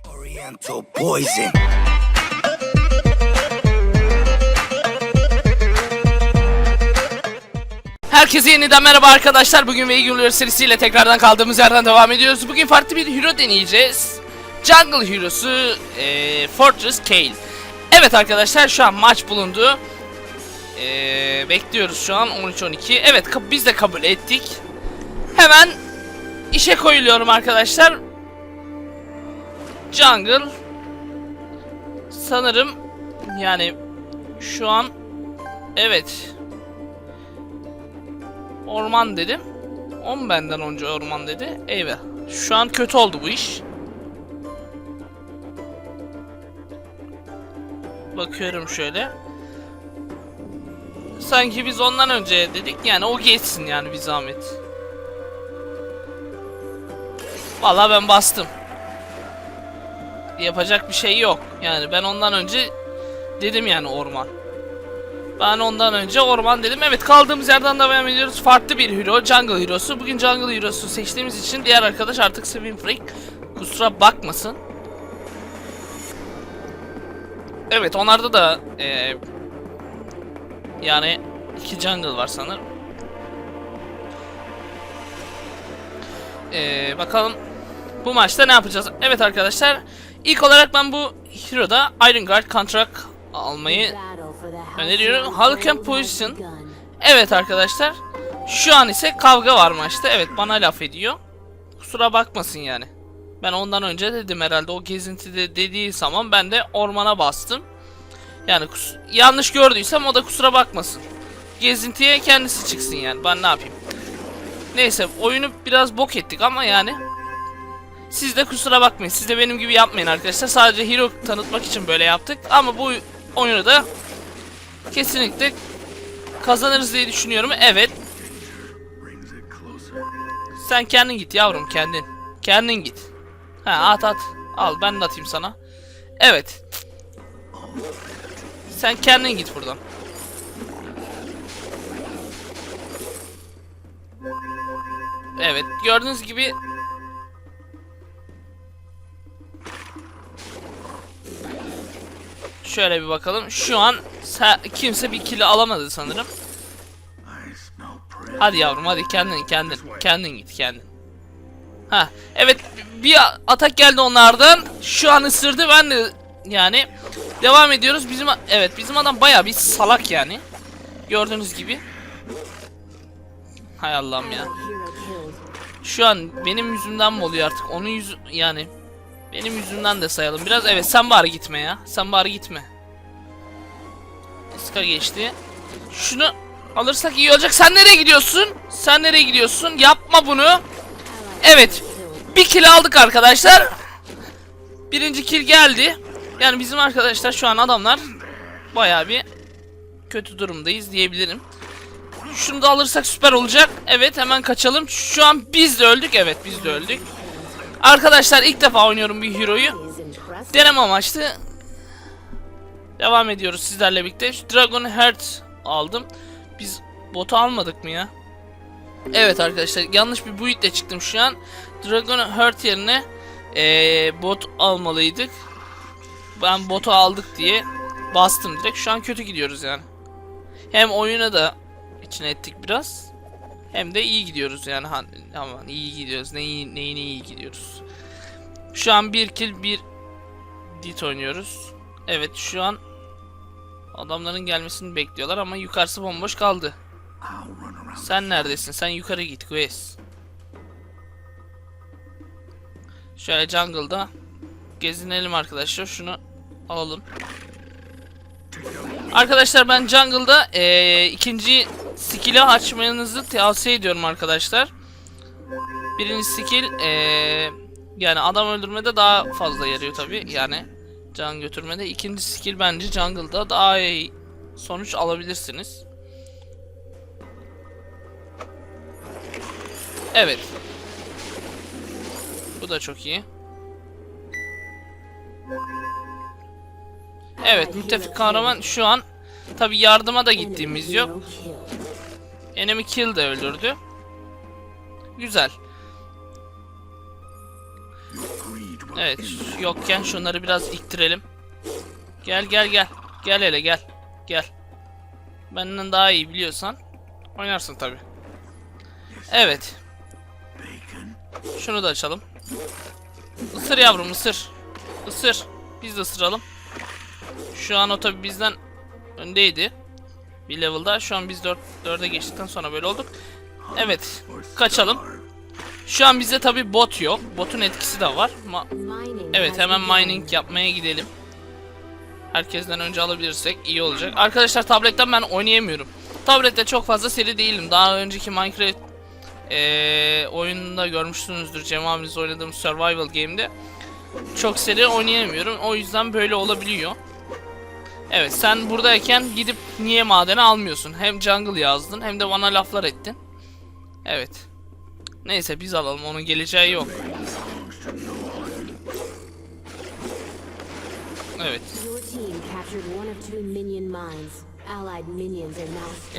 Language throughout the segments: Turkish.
Oriental poison. Herkese yeniden merhaba arkadaşlar. Bugün ve günler serisiyle tekrardan kaldığımız yerden devam ediyoruz. Bugün farklı bir hero deneyeceğiz. Jungle hero'su eee, Fortress Kale. Evet arkadaşlar şu an maç bulundu. Eee, bekliyoruz şu an 13-12. Evet biz de kabul ettik. Hemen işe koyuluyorum arkadaşlar. Jungle sanırım yani şu an evet Orman dedim. 10 benden önce orman dedi. Eyvah. Şu an kötü oldu bu iş. Bakıyorum şöyle. Sanki biz ondan önce dedik yani o geçsin yani bir zahmet. Vallahi ben bastım. Yapacak bir şey yok. Yani ben ondan önce dedim yani orman. Ben ondan önce orman dedim. Evet kaldığımız yerden devam ediyoruz. Farklı bir hero. Jungle hero'su. Bugün Jungle hero'su seçtiğimiz için diğer arkadaş artık Swim Freak. Kusura bakmasın. Evet onlarda da eee, yani iki jungle var sanırım. Eee, bakalım bu maçta ne yapacağız? Evet arkadaşlar ilk olarak ben bu hero'da Iron Guard contract almayı öneriyorum. Halken Position. Evet arkadaşlar. Şu an ise kavga var maçta. Evet bana laf ediyor. Kusura bakmasın yani. Ben ondan önce dedim herhalde o gezintide dediği zaman ben de ormana bastım. Yani yanlış gördüysem o da kusura bakmasın. Gezintiye kendisi çıksın yani. Ben ne yapayım? Neyse oyunu biraz bok ettik ama yani. Siz de kusura bakmayın. Siz de benim gibi yapmayın arkadaşlar. Sadece hero tanıtmak için böyle yaptık. Ama bu oyunu da kesinlikle kazanırız diye düşünüyorum. Evet. Sen kendin git yavrum kendin. Kendin git. Ha at at. Al ben de atayım sana. Evet. Sen kendin git buradan. Evet gördüğünüz gibi Şöyle bir bakalım. Şu an kimse bir kilo alamadı sanırım. Hadi yavrum hadi kendin kendin kendin git kendin. Ha evet bir atak geldi onlardan. Şu an ısırdı ben de yani devam ediyoruz. Bizim evet bizim adam baya bir salak yani. Gördüğünüz gibi. Hay Allah'ım ya. Şu an benim yüzümden mi oluyor artık? Onun yüzü yani benim yüzümden de sayalım biraz. Evet sen bari gitme ya. Sen bari gitme. Iska geçti. Şunu alırsak iyi olacak. Sen nereye gidiyorsun? Sen nereye gidiyorsun? Yapma bunu. Evet. Bir kill aldık arkadaşlar. Birinci kill geldi. Yani bizim arkadaşlar şu an adamlar bayağı bir kötü durumdayız diyebilirim. Şunu da alırsak süper olacak. Evet hemen kaçalım. Şu an biz de öldük. Evet biz de öldük. Arkadaşlar ilk defa oynuyorum bir hero'yu. Deneme amaçlı. Devam ediyoruz sizlerle birlikte. Şu Dragon Heart aldım. Biz botu almadık mı ya? Evet arkadaşlar yanlış bir build'le çıktım şu an. Dragon Heart yerine eee, bot almalıydık. Ben botu aldık diye bastım direkt. Şu an kötü gidiyoruz yani. Hem oyuna da içine ettik biraz. Hem de iyi gidiyoruz yani. Ha, aman iyi gidiyoruz. Neyi, neyine iyi gidiyoruz. Şu an bir kill bir dit oynuyoruz. Evet şu an adamların gelmesini bekliyorlar ama yukarısı bomboş kaldı. Sen neredesin? Sen yukarı git Quest. Şöyle jungle'da gezinelim arkadaşlar. Şunu alalım. Arkadaşlar ben jungle'da eee, ikinci skill'i açmanızı tavsiye ediyorum arkadaşlar. Birinci skill eee, yani adam öldürmede daha fazla yarıyor tabi yani can götürmede. İkinci skill bence jungle'da daha iyi sonuç alabilirsiniz. Evet. Bu da çok iyi. Evet müttefik kahraman şu an tabi yardıma da gittiğimiz yok. Enemy kill de öldürdü. Güzel. Evet yokken şunları biraz iktirelim. Gel gel gel. Gel hele gel. Gel. Benden daha iyi biliyorsan oynarsın tabi. Evet. Şunu da açalım. Isır yavrum ısır. Isır. Biz de ısıralım. Şu an o tabi bizden öndeydi. Bir level'da. Şu an biz 4 4'e geçtikten sonra böyle olduk. Evet. Kaçalım. Şu an bizde tabi bot yok. Botun etkisi de var. Ma evet hemen mining yapmaya gidelim. Herkesten önce alabilirsek iyi olacak. Arkadaşlar tabletten ben oynayamıyorum. Tablette çok fazla seri değilim. Daha önceki Minecraft eee oyununda görmüşsünüzdür. Cem abimizle oynadığım Survival Game'de. Çok seri oynayamıyorum. O yüzden böyle olabiliyor. Evet sen buradayken gidip niye madeni almıyorsun? Hem jungle yazdın hem de bana laflar ettin. Evet. Neyse biz alalım onun geleceği yok. Evet.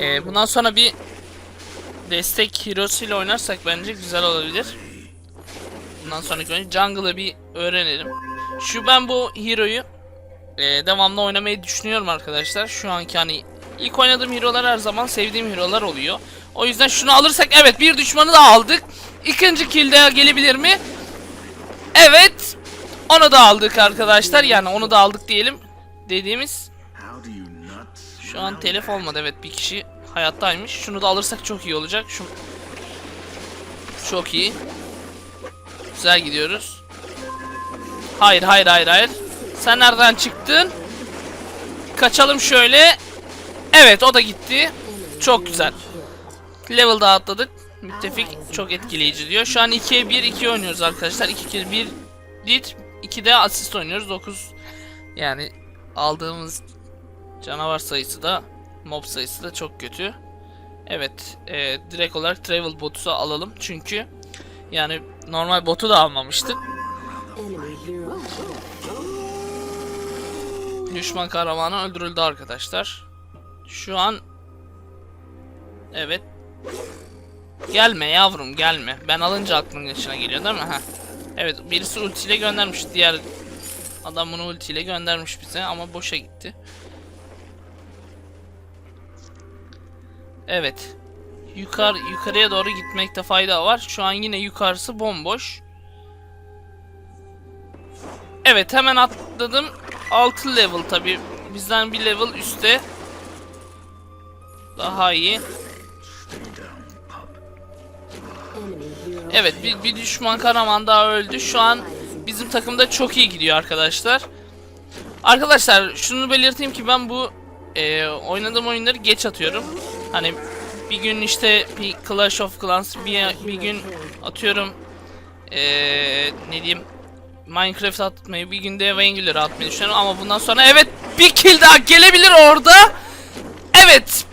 Ee, bundan sonra bir destek hero'su ile oynarsak bence güzel olabilir. Bundan sonraki oyun jungle'ı bir öğrenelim. Şu ben bu hero'yu e, devamlı oynamayı düşünüyorum arkadaşlar. Şu anki hani ilk oynadığım hero'lar her zaman sevdiğim hero'lar oluyor. O yüzden şunu alırsak evet bir düşmanı da aldık. İkinci kill de gelebilir mi? Evet. Onu da aldık arkadaşlar. Yani onu da aldık diyelim. Dediğimiz şu an telef olmadı evet bir kişi hayattaymış. Şunu da alırsak çok iyi olacak. Şu çok iyi. Güzel gidiyoruz. Hayır hayır hayır hayır. Sen nereden çıktın? Kaçalım şöyle. Evet o da gitti. Çok güzel. Level daha atladık. Müttefik çok etkileyici diyor. Şu an 2'ye 1 2 oynuyoruz arkadaşlar. 2 kill 1 lit 2 de asist oynuyoruz. 9 yani aldığımız Canavar sayısı da mob sayısı da çok kötü. Evet, e, direkt olarak travel botu alalım çünkü yani normal botu da almamıştık. Enemy hero. Düşman kahramanı öldürüldü arkadaşlar. Şu an evet. Gelme yavrum gelme. Ben alınca aklın içine geliyor değil mi? Heh. Evet birisi ultiyle göndermiş. Diğer adam bunu ultiyle göndermiş bize ama boşa gitti. Evet. Yukarı yukarıya doğru gitmekte fayda var. Şu an yine yukarısı bomboş. Evet hemen atladım. 6 level tabi. Bizden bir level üstte. Daha iyi. Evet bir, bir düşman kahraman daha öldü. Şu an bizim takımda çok iyi gidiyor arkadaşlar. Arkadaşlar şunu belirteyim ki ben bu e, oynadığım oyunları geç atıyorum. Hani bir gün işte bir Clash of Clans bir, bir gün atıyorum e, ne diyeyim Minecraft atmayı bir günde Vangular atmayı düşünüyorum ama bundan sonra evet bir kill daha gelebilir orada. Evet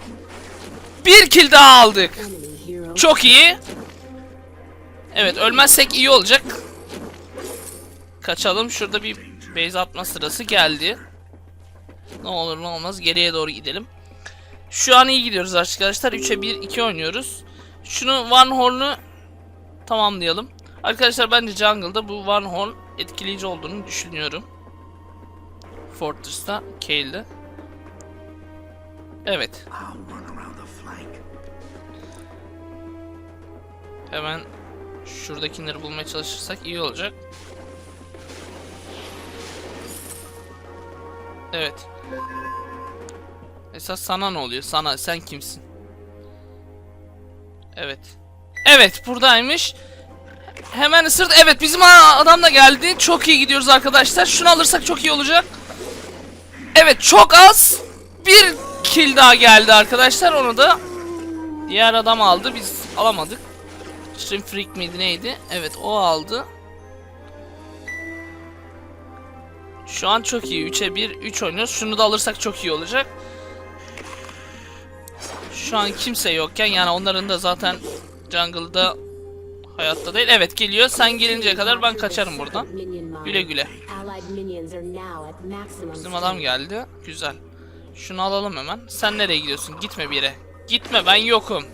bir kill daha aldık. Çok iyi. Evet ölmezsek iyi olacak. Kaçalım. Şurada bir base atma sırası geldi. Ne olur ne olmaz geriye doğru gidelim. Şu an iyi gidiyoruz arkadaşlar. 3'e 1 2 oynuyoruz. Şunu One Horn'u tamamlayalım. Arkadaşlar bence jungle'da bu One Horn etkileyici olduğunu düşünüyorum. Fortress'ta, Kale'de. Evet. Hemen şuradakileri bulmaya çalışırsak iyi olacak. Evet. Esas sana ne oluyor? Sana sen kimsin? Evet. Evet buradaymış. Hemen ısırdı. Evet bizim adam da geldi. Çok iyi gidiyoruz arkadaşlar. Şunu alırsak çok iyi olacak. Evet çok az. Bir kill daha geldi arkadaşlar. Onu da diğer adam aldı. Biz alamadık. Stream Freak miydi neydi? Evet o aldı. Şu an çok iyi. 3'e 1 3 oynuyoruz. Şunu da alırsak çok iyi olacak. Şu an kimse yokken yani onların da zaten jungle'da hayatta değil. Evet geliyor. Sen gelinceye kadar ben kaçarım buradan. Güle güle. Bizim adam geldi. Güzel. Şunu alalım hemen. Sen nereye gidiyorsun? Gitme bir yere. Gitme ben yokum.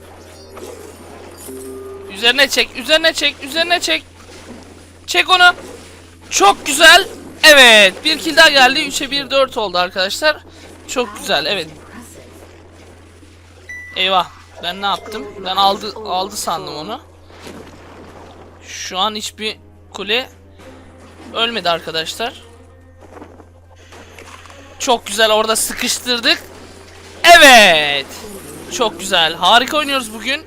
Üzerine çek, üzerine çek, üzerine çek. Çek onu. Çok güzel. Evet. Bir kill daha geldi. 3'e 1 4 oldu arkadaşlar. Çok güzel. Evet. Eyvah. Ben ne yaptım? Ben aldı aldı sandım onu. Şu an hiçbir kule ölmedi arkadaşlar. Çok güzel orada sıkıştırdık. Evet. Çok güzel. Harika oynuyoruz bugün.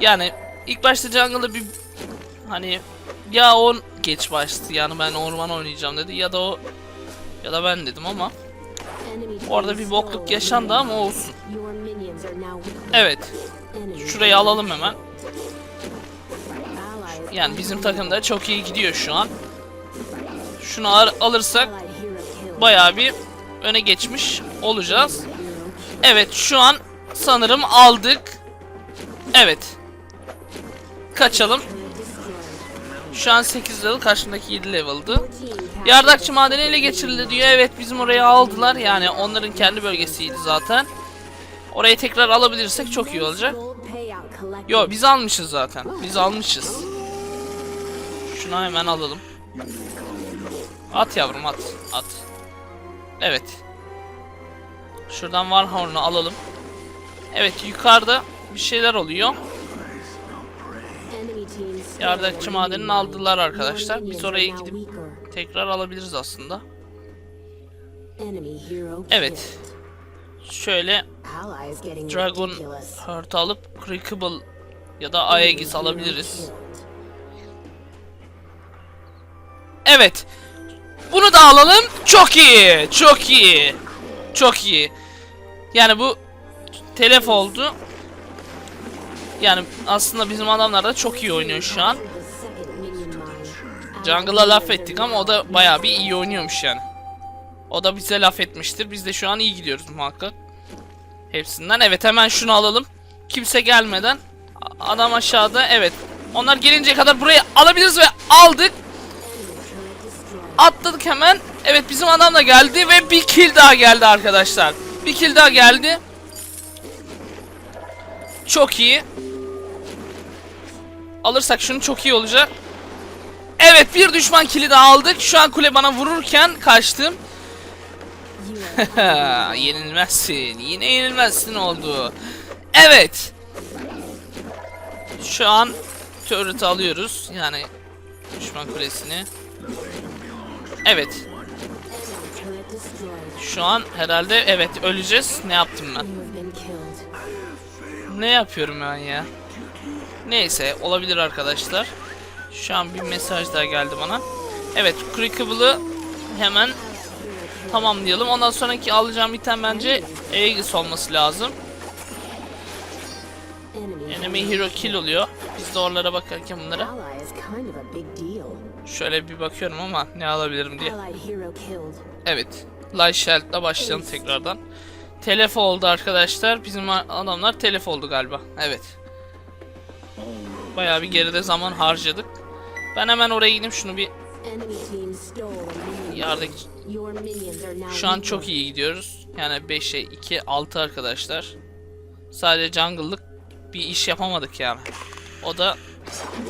Yani ilk başta jungle'da bir hani ya o geç başladı yani ben orman oynayacağım dedi ya da o ya da ben dedim ama orada bir bokluk yaşandı ama olsun. Evet. Şurayı alalım hemen. Yani bizim takımda çok iyi gidiyor şu an. Şunu al- alırsak bayağı bir öne geçmiş olacağız. Evet şu an sanırım aldık. Evet. Kaçalım. Şu an 8 level karşımdaki 7 level'dı. Yardakçı madeni ele geçirildi diyor. Evet bizim oraya aldılar. Yani onların kendi bölgesiydi zaten. Orayı tekrar alabilirsek çok iyi olacak. Yo biz almışız zaten. Biz almışız. Şunu hemen alalım. At yavrum at. At. Evet. Şuradan Warhorn'u alalım. Evet yukarıda bir şeyler oluyor. Yardakçı madenini aldılar arkadaşlar. Biz oraya gidip tekrar alabiliriz aslında. Evet. Şöyle Dragon ridiculous. Heart alıp Crackable ya da Aegis alabiliriz. Evet. Bunu da alalım. Çok iyi. Çok iyi. Çok iyi. Yani bu telef oldu. Yani aslında bizim adamlar da çok iyi oynuyor şu an. Jungle'a laf ettik ama o da bayağı bir iyi oynuyormuş yani. O da bize laf etmiştir. Biz de şu an iyi gidiyoruz muhakkak. Hepsinden. Evet hemen şunu alalım. Kimse gelmeden. Adam aşağıda. Evet. Onlar gelinceye kadar burayı alabiliriz ve aldık. Atladık hemen. Evet bizim adam da geldi ve bir kill daha geldi arkadaşlar. Bir kill daha geldi. Çok iyi. Alırsak şunu çok iyi olacak. Evet bir düşman kili daha aldık. Şu an kule bana vururken kaçtım. yenilmezsin. Yine yenilmezsin oldu. Evet. Şu an turret'ı alıyoruz. Yani düşman kulesini. Evet. Şu an herhalde evet öleceğiz. Ne yaptım ben? Ne yapıyorum ben ya? Neyse olabilir arkadaşlar. Şu an bir mesaj daha geldi bana. Evet Crickable'ı hemen tamamlayalım. Ondan sonraki alacağım item bence Aegis olması lazım. Enemy Hero Kill oluyor. Biz de oralara bakarken bunlara şöyle bir bakıyorum ama ne alabilirim diye. Evet. Light Shield'la başlayalım tekrardan. Telef oldu arkadaşlar. Bizim adamlar telef oldu galiba. Evet. Bayağı bir geride zaman harcadık. Ben hemen oraya gideyim şunu bir yardık. Şu an çok iyi gidiyoruz. Yani 5'e 2 6 arkadaşlar. Sadece jungle'lık bir iş yapamadık yani. O da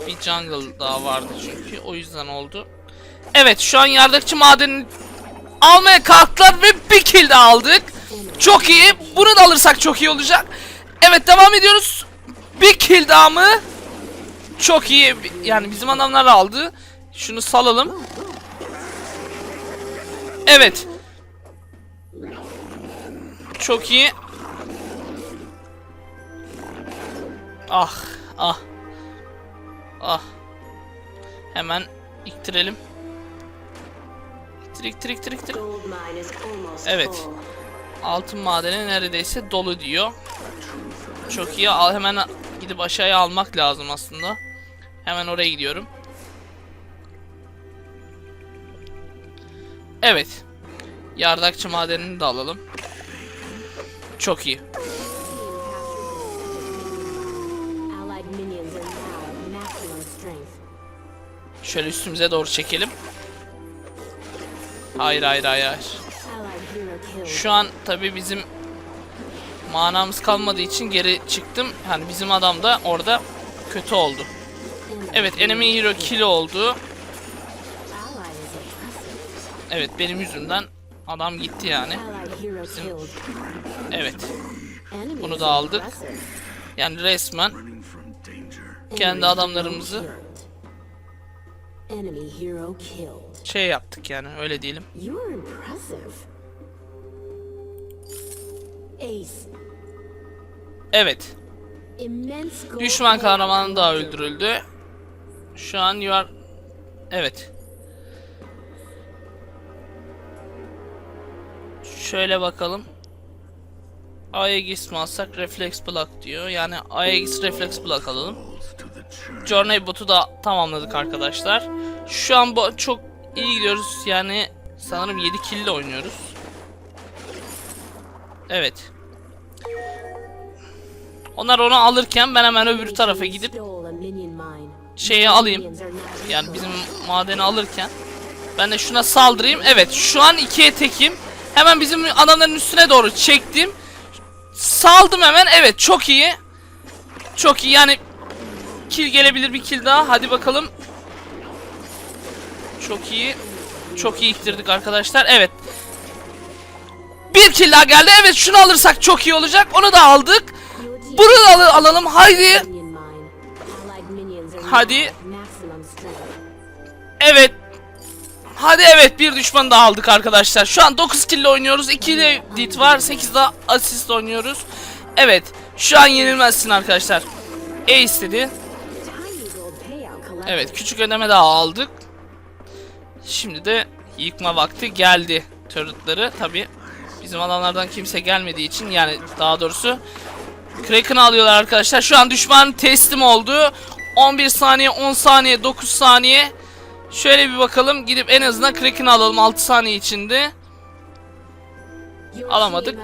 bir jungle daha vardı çünkü o yüzden oldu. Evet şu an yardakçı madenini almaya kalktılar ve bir kill de aldık. Çok iyi. Bunu da alırsak çok iyi olacak. Evet devam ediyoruz. Bir kill daha mı? Çok iyi. Yani bizim adamlar aldı. Şunu salalım. Evet. Çok iyi. Ah, ah. Ah. Hemen iktirelim. İktir, iktir, iktir, iktir. Evet. Altın madeni neredeyse dolu diyor. Çok iyi. Al hemen gidip aşağıya almak lazım aslında. Hemen oraya gidiyorum. Evet. Yardakçı madenini de alalım. Çok iyi. Şöyle üstümüze doğru çekelim. Hayır hayır hayır hayır. Şu an tabi bizim manamız kalmadığı için geri çıktım. Yani bizim adam da orada kötü oldu. Evet enemy hero kill oldu. Evet benim yüzümden adam gitti yani. Killed. Evet. Bunu da aldık. Yani resmen kendi adamlarımızı şey yaptık yani öyle diyelim. Evet. Düşman kahramanı da öldürüldü. Şu an you are... Evet. Şöyle bakalım. Aegis mi alsak Reflex Block diyor. Yani Aegis Reflex Block alalım. Journey botu da tamamladık arkadaşlar. Şu an bu çok iyi gidiyoruz. Yani sanırım 7 kill ile oynuyoruz. Evet. Onlar onu alırken ben hemen öbür tarafa gidip şeyi alayım. Yani bizim madeni alırken ben de şuna saldırayım. Evet şu an ikiye tekim. Hemen bizim adamların üstüne doğru çektim. Saldım hemen. Evet çok iyi. Çok iyi yani kill gelebilir bir kill daha. Hadi bakalım. Çok iyi. Çok iyi ittirdik arkadaşlar. Evet. Bir kill daha geldi. Evet şunu alırsak çok iyi olacak. Onu da aldık. Bunu da al- alalım. Haydi. Hadi. Evet. Hadi evet bir düşman daha aldık arkadaşlar. Şu an 9 kill oynuyoruz. 2 de dit var. 8 de asist oynuyoruz. Evet. Şu an yenilmezsin arkadaşlar. E istedi. Evet küçük ödeme daha aldık. Şimdi de yıkma vakti geldi. Turretları tabi. Bizim adamlardan kimse gelmediği için yani daha doğrusu Kraken'ı alıyorlar arkadaşlar. Şu an düşman teslim oldu. 11 saniye, 10 saniye, 9 saniye. Şöyle bir bakalım. Gidip en azından Kraken'ı alalım 6 saniye içinde. Alamadık.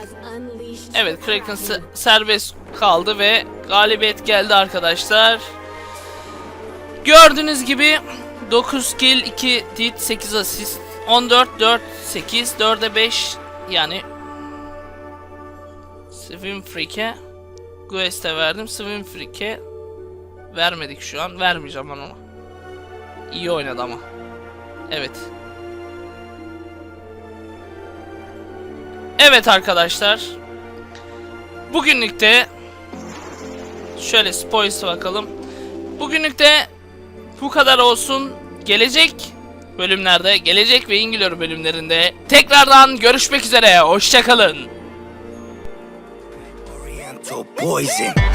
Evet Kraken Kraken. se- serbest kaldı ve galibiyet geldi arkadaşlar. Gördüğünüz gibi 9 kill 2 dit 8 asist 14 4 8 4'e 5 yani Swim Freak'e Quest'e verdim. Swim Freak'e vermedik şu an. Vermeyeceğim ben ona. İyi oynadı ama. Evet. Evet arkadaşlar. Bugünlük de şöyle spoils'a bakalım. Bugünlük de bu kadar olsun. Gelecek bölümlerde, gelecek ve İngilizce bölümlerinde tekrardan görüşmek üzere. Hoşçakalın. Oriental poison.